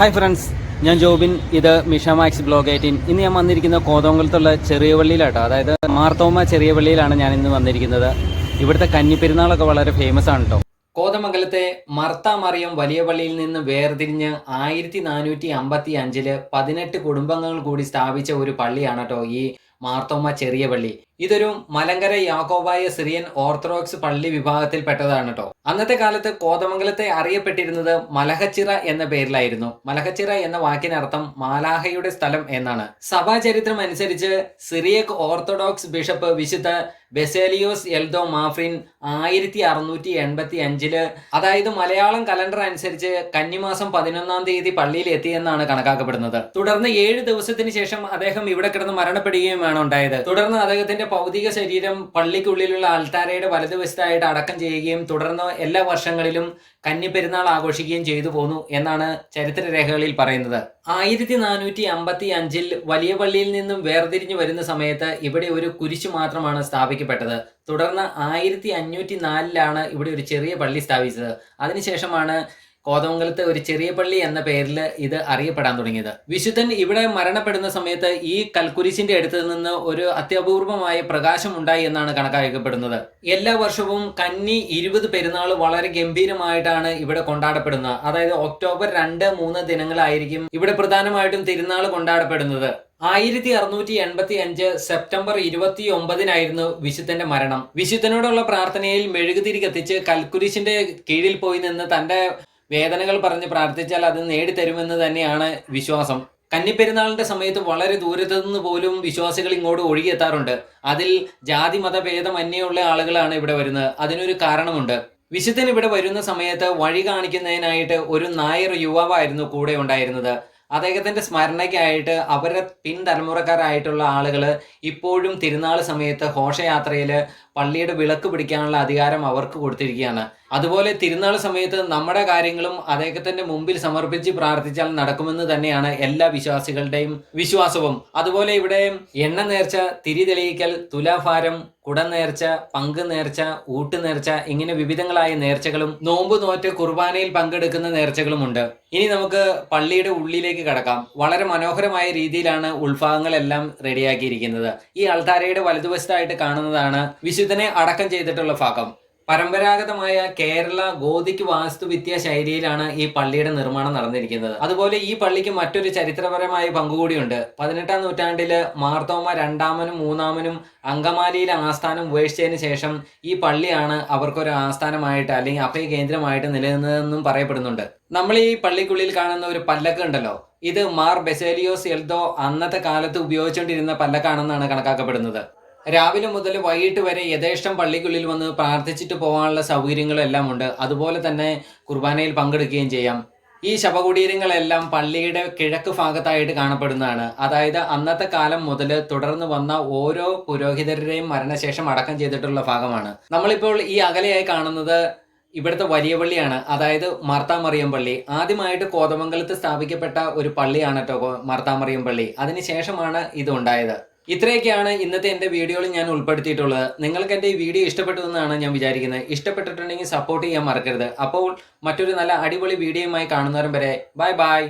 Hi friends ഞാൻ ജോബിൻ. ഇത് Misha max blog eighteen. ഇന്ന് ഞാൻ വന്നിരിക്കുന്ന കോതോങ്കുളത്തുള്ള ചെറിയ പള്ളിയിലാട്ടോ. അതായത് മാർത്തോമ ചെറിയ പള്ളിയിലാണ് ഞാൻ ഇന്ന് വന്നിരിക്കുന്നത്. ഇവിടുത്തെ കന്നിപ്പെരുന്നാളൊക്കെ വളരെ ഫേമസ് ആണ് കേട്ടോ കോതമംഗലത്തെ മർത്ത മറിയം വലിയ പള്ളിയിൽ നിന്ന് വേർതിരിഞ്ഞ് ആയിരത്തി നാനൂറ്റി അമ്പത്തി അഞ്ചിൽ പതിനെട്ട് കുടുംബങ്ങൾ കൂടി സ്ഥാപിച്ച ഒരു പള്ളിയാണ് കേട്ടോ ഈ മാർത്തോമ ചെറിയ പള്ളി. ഇതൊരു മലങ്കര യാക്കോബായ സിറിയൻ ഓർത്തഡോക്സ് പള്ളി വിഭാഗത്തിൽപ്പെട്ടതാണ് കേട്ടോ അന്നത്തെ കാലത്ത് കോതമംഗലത്തെ അറിയപ്പെട്ടിരുന്നത് മലഹച്ചിറ എന്ന പേരിലായിരുന്നു. മലഹച്ചിറ എന്ന വാക്കിനർത്ഥം മാലാഹയുടെ സ്ഥലം എന്നാണ്. സഭാചരിത്രം അനുസരിച്ച് സിറിയക് ഓർത്തഡോക്സ് ബിഷപ്പ് വിശുദ്ധ ബെസേലിയോസ് എൽദോ മാഫ്രിൻ ആയിരത്തി അറുന്നൂറ്റി എൺപത്തി അഞ്ചിൽ അതായത് മലയാളം കലണ്ടർ അനുസരിച്ച് കന്നിമാസം പതിനൊന്നാം തീയതി പള്ളിയിൽ എത്തിയെന്നാണ് കണക്കാക്കപ്പെടുന്നത്. തുടർന്ന് ഏഴ് ദിവസത്തിന് ശേഷം അദ്ദേഹം ഇവിടെ കിടന്ന് മരണപ്പെടുകയുമാണ് ഉണ്ടായത്. തുടർന്ന് അദ്ദേഹത്തിന്റെ ഭൗതിക ശരീരം പള്ളിക്കുള്ളിലുള്ള അൽത്താരയുടെ വലതുവശത്തായിട്ട് അടക്കം ചെയ്യുകയും തുടർന്ന് എല്ലാ വർഷങ്ങളിലും കന്നിപ്പെരുന്നാൾ ആഘോഷിക്കുകയും ചെയ്തു പോന്നു എന്നാണ് ചരിത്രരേഖകളിൽ പറയുന്നത്. ആയിരത്തി നാനൂറ്റി അമ്പത്തി അഞ്ചിൽ വലിയ പള്ളിയിൽ നിന്നും വേർതിരിഞ്ഞു വരുന്ന സമയത്ത് ഇവിടെ ഒരു കുരിശു മാത്രമാണ് സ്ഥാപിക്കപ്പെട്ടത്. തുടർന്ന് ആയിരത്തി അഞ്ഞൂറ്റി നാലിലാണ് ഇവിടെ ഒരു ചെറിയ പള്ളി സ്ഥാപിച്ചത്. അതിനുശേഷമാണ് കോതമംഗലത്ത് ഒരു ചെറിയ പള്ളി എന്ന പേരിൽ ഇത് അറിയപ്പെടാൻ തുടങ്ങിയത്. വിശുദ്ധൻ ഇവിടെ മരണപ്പെടുന്ന സമയത്ത് ഈ കൽക്കുരിശിന്റെ അടുത്ത് നിന്ന് ഒരു അത്യപൂർവമായ പ്രകാശം ഉണ്ടായി എന്നാണ് കണക്കാക്കപ്പെടുന്നത്. എല്ലാ വർഷവും കന്നി ഇരുപത് പെരുന്നാൾ വളരെ ഗംഭീരമായിട്ടാണ് ഇവിടെ കൊണ്ടാടപ്പെടുന്നത്. അതായത് ഒക്ടോബർ രണ്ട് മൂന്ന് ദിനങ്ങളായിരിക്കും ഇവിടെ പ്രധാനമായിട്ടും തിരുനാൾ കൊണ്ടാടപ്പെടുന്നത്. ആയിരത്തി അറുന്നൂറ്റി എൺപത്തി അഞ്ച് സെപ്റ്റംബർ ഇരുപത്തി ഒമ്പതിനായിരുന്നു വിശുദ്ധന്റെ മരണം. വിശുദ്ധനോടുള്ള പ്രാർത്ഥനയിൽ മെഴുകുതിരി കത്തിച്ച് കൽക്കുരിശിന്റെ കീഴിൽ പോയി നിന്ന് തന്റെ വേദനകൾ പറഞ്ഞ് പ്രാർത്ഥിച്ചാൽ അത് നേടിത്തരുമെന്ന് തന്നെയാണ് വിശ്വാസം. കന്നിപ്പെരുന്നാളിന്റെ സമയത്ത് വളരെ ദൂരത്തു നിന്ന് പോലും വിശ്വാസികൾ ഇങ്ങോട്ട് ഒഴുകിയെത്താറുണ്ട്. അതിൽ ജാതി മതഭേദം അന്യുള്ള ആളുകളാണ് ഇവിടെ വരുന്നത്. അതിനൊരു കാരണമുണ്ട്. വിശുദ്ധൻ ഇവിടെ വരുന്ന സമയത്ത് വഴി കാണിക്കുന്നതിനായിട്ട് ഒരു നായർ യുവാവായിരുന്നു കൂടെ ഉണ്ടായിരുന്നത്. അദ്ദേഹത്തിന്റെ സ്മരണയ്ക്കായിട്ട് അവരുടെ പിൻതലമുറക്കാരായിട്ടുള്ള ആളുകൾ ഇപ്പോഴും തിരുനാൾ സമയത്ത് ഘോഷയാത്രയിൽ പള്ളിയുടെ വിളക്ക് പിടിക്കാനുള്ള അധികാരം അവർക്ക് കൊടുത്തിരിക്കുകയാണ്. അതുപോലെ തിരുനാൾ സമയത്ത് നമ്മുടെ കാര്യങ്ങളും അദ്ദേഹത്തിന്റെ മുമ്പിൽ സമർപ്പിച്ച് പ്രാർത്ഥിച്ചാൽ നടക്കുമെന്ന് തന്നെയാണ് എല്ലാ വിശ്വാസികളുടെയും വിശ്വാസവും. അതുപോലെ ഇവിടെ എണ്ണ നേർച്ച തിരി തെളിയിക്കൽ തുലാഭാരം കുടനേർച്ച പങ്ക് നേർച്ച ഊട്ട് നേർച്ച ഇങ്ങനെ വിവിധങ്ങളായ നേർച്ചകളും നോമ്പ് നോറ്റ് കുർബാനയിൽ പങ്കെടുക്കുന്ന നേർച്ചകളുമുണ്ട്. ഇനി നമുക്ക് പള്ളിയുടെ ഉള്ളിലേക്ക് കടക്കാം. വളരെ മനോഹരമായ രീതിയിലാണ് ഉൾഭാഗങ്ങളെല്ലാം റെഡിയാക്കിയിരിക്കുന്നത്. ഈ അൾത്താരയുടെ വലതുവശത്തായിട്ട് കാണുന്നതാണ് വിശുദ്ധനെ അടക്കം ചെയ്തിട്ടുള്ള ഭാഗം. പരമ്പരാഗതമായ കേരള ഗോതിക് വാസ്തുവിദ്യ ശൈലിയിലാണ് ഈ പള്ളിയുടെ നിർമ്മാണം നടന്നിരിക്കുന്നത്. അതുപോലെ ഈ പള്ളിക്ക് മറ്റൊരു ചരിത്രപരമായ പങ്കുകൂടിയുണ്ട്. പതിനെട്ടാം നൂറ്റാണ്ടിൽ മാർത്തോമ രണ്ടാമനും മൂന്നാമനും അങ്കമാലിയിലെ ആസ്ഥാനം ഉപേക്ഷിച്ചതിന് ശേഷം ഈ പള്ളിയാണ് അവർക്കൊരു ആസ്ഥാനമായിട്ട് അല്ലെങ്കിൽ അഭയ കേന്ദ്രമായിട്ട് നിലനിന്നതെന്നും പറയപ്പെടുന്നുണ്ട്. നമ്മൾ ഈ പള്ളിക്കുള്ളിൽ കാണുന്ന ഒരു പല്ലക്ക് ഉണ്ടല്ലോ. ഇത് മാർ ബെസേലിയോസ് എൽദോ അന്നത്തെ കാലത്ത് ഉപയോഗിച്ചുകൊണ്ടിരുന്ന പല്ലക്കാണെന്നാണ് കണക്കാക്കപ്പെടുന്നത്. രാവിലെ മുതൽ വൈകിട്ട് വരെ യഥേഷ്ടം പള്ളിക്കുള്ളിൽ വന്ന് പ്രാർത്ഥിച്ചിട്ട് പോകാനുള്ള സൗകര്യങ്ങളെല്ലാം ഉണ്ട്. അതുപോലെ തന്നെ കുർബാനയിൽ പങ്കെടുക്കുകയും ചെയ്യാം. ഈ ശവകുടീരങ്ങളെല്ലാം പള്ളിയുടെ കിഴക്ക് ഭാഗത്തായിട്ട് കാണപ്പെടുന്നതാണ്. അതായത് അന്നത്തെ കാലം മുതൽ തുടർന്ന് വന്ന ഓരോ പുരോഹിതരുടെയും മരണശേഷം അടക്കം ചെയ്തിട്ടുള്ള ഭാഗമാണ്. നമ്മളിപ്പോൾ ഈ അകലെയായി കാണുന്നത് ഇവിടുത്തെ വലിയ പള്ളിയാണ്. അതായത് മാർത്താമറിയം പള്ളി. ആദ്യമായിട്ട് കോതമംഗലത്ത് സ്ഥാപിക്കപ്പെട്ട ഒരു പള്ളിയാണ് കേട്ടോ മാർത്താമറിയം പള്ളി. അതിനുശേഷമാണ് ഇത് ഉണ്ടായത്. ഇത്രയൊക്കെയാണ് ഇന്നത്തെ എന്റെ വീഡിയോയിൽ ഞാൻ ഉൾപ്പെടുത്തിയിട്ടുള്ളത്. നിങ്ങൾക്ക് എന്റെ ഈ വീഡിയോ ഇഷ്ടപ്പെട്ടു എന്നാണ് ഞാൻ വിചാരിക്കുന്നത്. ഇഷ്ടപ്പെട്ടിട്ടുണ്ടെങ്കിൽ സപ്പോർട്ട് ചെയ്യാൻ മറക്കരുത്. അപ്പോൾ മറ്റൊരു നല്ല അടിപൊളി വീഡിയോയുമായി കാണുന്നവരും വരെ ബൈ ബൈ